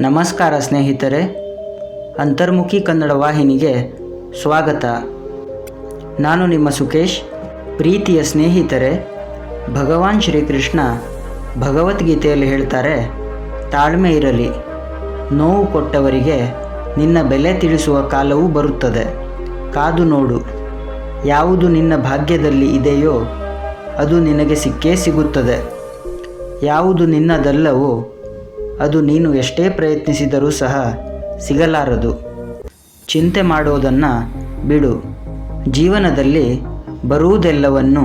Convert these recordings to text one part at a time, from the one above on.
ನಮಸ್ಕಾರ ಸ್ನೇಹಿತರೆ. ಅಂತರ್ಮುಖಿ ಕನ್ನಡ ವಾಹಿನಿಗೆ ಸ್ವಾಗತ. ನಾನು ನಿಮ್ಮ ಸುಕೇಶ್ ಪ್ರೀತಿಯ ಸ್ನೇಹಿತರೆ. ಭಗವಾನ್ ಶ್ರೀಕೃಷ್ಣ ಭಗವದ್ಗೀತೆಯಲ್ಲಿ ಹೇಳ್ತಾರೆ, ತಾಳ್ಮೆ ಇರಲಿ. ನೋವು ಕೊಟ್ಟವರಿಗೆ ನಿನ್ನ ಬೆಲೆ ತಿಳಿಸುವ ಕಾಲವೂ ಬರುತ್ತದೆ. ಕಾದು ನೋಡು, ಯಾವುದು ನಿನ್ನ ಭಾಗ್ಯದಲ್ಲಿ ಇದೆಯೋ ಅದು ನಿನಗೆ ಸಿಕ್ಕೇ ಸಿಗುತ್ತದೆ. ಯಾವುದು ನಿನ್ನದಲ್ಲವೋ ಅದು ನೀನು ಎಷ್ಟೇ ಪ್ರಯತ್ನಿಸಿದರೂ ಸಹ ಸಿಗಲಾರದು. ಚಿಂತೆ ಮಾಡೋದನ್ನು ಬಿಡು. ಜೀವನದಲ್ಲಿ ಬರುವುದೆಲ್ಲವನ್ನು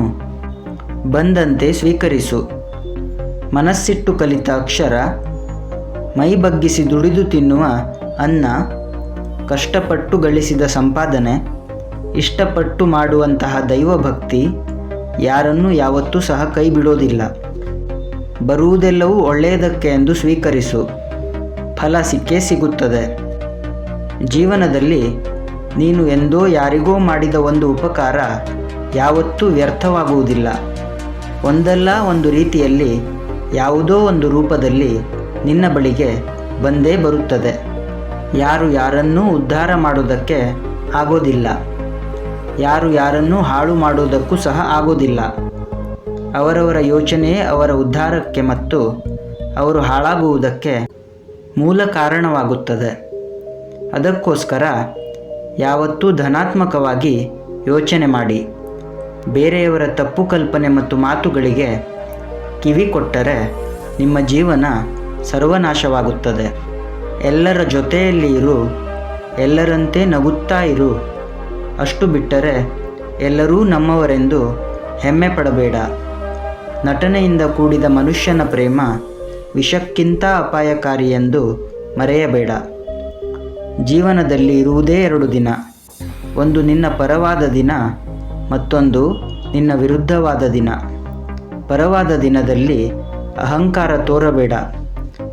ಬಂದಂತೆ ಸ್ವೀಕರಿಸು. ಮನಸ್ಸಿಟ್ಟು ಕಲಿತ ಅಕ್ಷರ, ಮೈ ಬಗ್ಗಿಸಿ ದುಡಿದು ತಿನ್ನುವ ಅನ್ನ, ಕಷ್ಟಪಟ್ಟು ಗಳಿಸಿದ ಸಂಪಾದನೆ, ಇಷ್ಟಪಟ್ಟು ಮಾಡುವಂತಹ ದೈವಭಕ್ತಿ ಯಾರನ್ನೂ ಯಾವತ್ತೂ ಸಹ ಕೈ ಬಿಡೋದಿಲ್ಲ ಬರುವುದೆಲ್ಲವೂ ಒಳ್ಳೆಯದಕ್ಕೆ ಎಂದು ಸ್ವೀಕರಿಸು. ಫಲ ಸಿಕ್ಕೇ ಸಿಗುತ್ತದೆ. ಜೀವನದಲ್ಲಿ ನೀನು ಎಂದೋ ಯಾರಿಗೋ ಮಾಡಿದ ಒಂದು ಉಪಕಾರ ಯಾವತ್ತೂ ವ್ಯರ್ಥವಾಗುವುದಿಲ್ಲ. ಒಂದಲ್ಲ ಒಂದು ರೀತಿಯಲ್ಲಿ ಯಾವುದೋ ಒಂದು ರೂಪದಲ್ಲಿ ನಿನ್ನ ಬಳಿಗೆ ಬಂದೇ ಬರುತ್ತದೆ. ಯಾರು ಯಾರನ್ನೂ ಉದ್ಧಾರ ಮಾಡೋದಕ್ಕೆ ಆಗೋದಿಲ್ಲ. ಯಾರು ಯಾರನ್ನೂ ಹಾಳು ಮಾಡೋದಕ್ಕೂ ಸಹ ಆಗೋದಿಲ್ಲ. ಅವರವರ ಯೋಚನೆಯೇ ಅವರ ಉದ್ಧಾರಕ್ಕೆ ಮತ್ತು ಅವರು ಹಾಳಾಗುವುದಕ್ಕೆ ಮೂಲ ಕಾರಣವಾಗುತ್ತದೆ. ಅದಕ್ಕೋಸ್ಕರ ಯಾವತ್ತೂ ಧನಾತ್ಮಕವಾಗಿ ಯೋಚನೆ ಮಾಡಿ. ಬೇರೆಯವರ ತಪ್ಪು ಕಲ್ಪನೆ ಮತ್ತು ಮಾತುಗಳಿಗೆ ಕಿವಿ ಕೊಟ್ಟರೆ ನಿಮ್ಮ ಜೀವನ ಸರ್ವನಾಶವಾಗುತ್ತದೆ. ಎಲ್ಲರ ಜೊತೆಯಲ್ಲಿ ಇರು, ಎಲ್ಲರಂತೆ ನಗುತ್ತಾ ಇರು. ಅಷ್ಟು ಬಿಟ್ಟರೆ ಎಲ್ಲರೂ ನಮ್ಮವರೆಂದು ಹೆಮ್ಮೆ ಪಡಬೇಡ. ನಟನೆಯಿಂದ ಕೂಡಿದ ಮನುಷ್ಯನ ಪ್ರೇಮ ವಿಷಕ್ಕಿಂತ ಅಪಾಯಕಾರಿ ಎಂದು ಮರೆಯಬೇಡ. ಜೀವನದಲ್ಲಿ ಇರುವುದೇ ಎರಡು ದಿನ. ಒಂದು ನಿನ್ನ ಪರವಾದ ದಿನ, ಮತ್ತೊಂದು ನಿನ್ನ ವಿರುದ್ಧವಾದ ದಿನ. ಪರವಾದ ದಿನದಲ್ಲಿ ಅಹಂಕಾರ ತೋರಬೇಡ.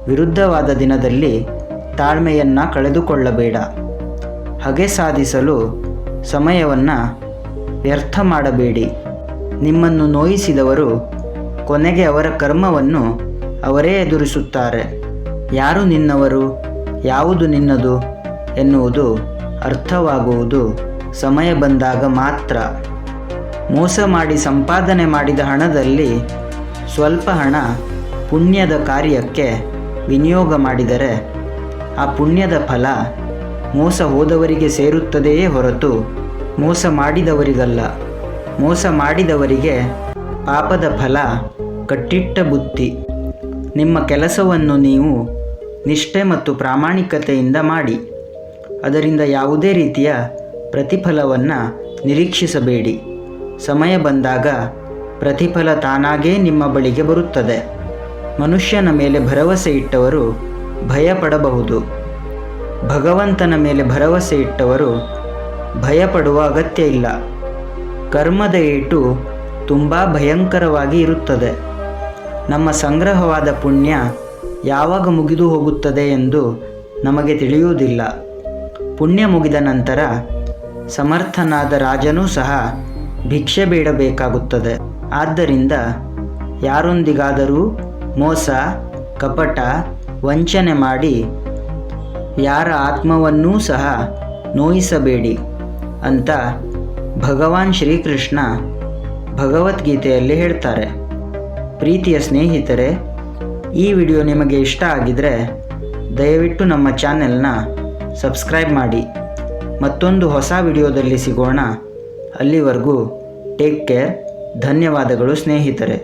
ವಿರುದ್ಧವಾದ ದಿನದಲ್ಲಿ ತಾಳ್ಮೆಯನ್ನು ಕಳೆದುಕೊಳ್ಳಬೇಡ. ಹಗೆ ಸಾಧಿಸಲು ಸಮಯವನ್ನು ವ್ಯರ್ಥ ಮಾಡಬೇಡಿ. ನಿಮ್ಮನ್ನು ನೋಯಿಸಿದವರು ಕೊನೆಗೆ ಅವರ ಕರ್ಮವನ್ನು ಅವರೇ ಎದುರಿಸುತ್ತಾರೆ. ಯಾರು ನಿನ್ನವರು, ಯಾವುದು ನಿನ್ನದು ಎನ್ನುವುದು ಅರ್ಥವಾಗುವುದು ಸಮಯ ಬಂದಾಗ ಮಾತ್ರ. ಮೋಸ ಮಾಡಿ ಸಂಪಾದನೆ ಮಾಡಿದ ಹಣದಲ್ಲಿ ಸ್ವಲ್ಪ ಹಣ ಪುಣ್ಯದ ಕಾರ್ಯಕ್ಕೆ ವಿನಿಯೋಗ ಮಾಡಿದರೆ ಆ ಪುಣ್ಯದ ಫಲ ಮೋಸ ಹೋದವರಿಗೆ ಸೇರುತ್ತದೆಯೇ ಹೊರತು ಮೋಸ ಮಾಡಿದವರಿಗಲ್ಲ. ಮೋಸ ಮಾಡಿದವರಿಗೆ ಪಾಪದ ಫಲ, ಕಟ್ಟಿಟ್ಟ ಬುತ್ತಿ ನಿಮ್ಮ ಕೆಲಸವನ್ನು ನೀವು ನಿಷ್ಠೆ ಮತ್ತು ಪ್ರಾಮಾಣಿಕತೆಯಿಂದ ಮಾಡಿ. ಅದರಿಂದ ಯಾವುದೇ ರೀತಿಯ ಪ್ರತಿಫಲವನ್ನು ನಿರೀಕ್ಷಿಸಬೇಡಿ. ಸಮಯ ಬಂದಾಗ ಪ್ರತಿಫಲ ತಾನಾಗೇ ನಿಮ್ಮ ಬಳಿಗೆ ಬರುತ್ತದೆ. ಮನುಷ್ಯನ ಮೇಲೆ ಭರವಸೆ ಇಟ್ಟವರು ಭಯಪಡಬಹುದು. ಭಗವಂತನ ಮೇಲೆ ಭರವಸೆ ಇಟ್ಟವರು ಭಯಪಡುವ ಅಗತ್ಯ ಇಲ್ಲ. ಕರ್ಮದ ಏಟು ತುಂಬ ಭಯಂಕರವಾಗಿ ಇರುತ್ತದೆ. ನಮ್ಮ ಸಂಗ್ರಹವಾದ ಪುಣ್ಯ ಯಾವಾಗ ಮುಗಿದು ಹೋಗುತ್ತದೆ ಎಂದು ನಮಗೆ ತಿಳಿಯುವುದಿಲ್ಲ. ಪುಣ್ಯ ಮುಗಿದ ನಂತರ ಸಮರ್ಥನಾದ ರಾಜನೂ ಸಹ ಭಿಕ್ಷೆ ಬೇಡಬೇಕಾಗುತ್ತದೆ. ಆದ್ದರಿಂದ ಯಾರೊಂದಿಗಾದರೂ ಮೋಸ, ಕಪಟ, ವಂಚನೆ ಮಾಡಿ ಯಾರ ಆತ್ಮವನ್ನೂ ಸಹ ನೋಯಿಸಬೇಡಿ ಅಂತ ಭಗವಾನ್ ಶ್ರೀಕೃಷ್ಣ ಭಗವದ್ಗೀತೆಯಲ್ಲಿ ಹೇಳ್ತಾರೆ. ಪ್ರೀತಿಯ ಸ್ನೇಹಿತರೆ, ಈ ವಿಡಿಯೋ ನಿಮಗೆ ಇಷ್ಟ ಆಗಿದರೆ ದಯವಿಟ್ಟು ನಮ್ಮ ಚಾನೆಲ್ನ ಸಬ್ಸ್ಕ್ರೈಬ್ ಮಾಡಿ. ಮತ್ತೊಂದು ಹೊಸ ವಿಡಿಯೋದಲ್ಲಿ ಸಿಗೋಣ. ಅಲ್ಲಿವರೆಗೂ ಟೇಕ್ ಕೇರ್, ಧನ್ಯವಾದಗಳು ಸ್ನೇಹಿತರೆ.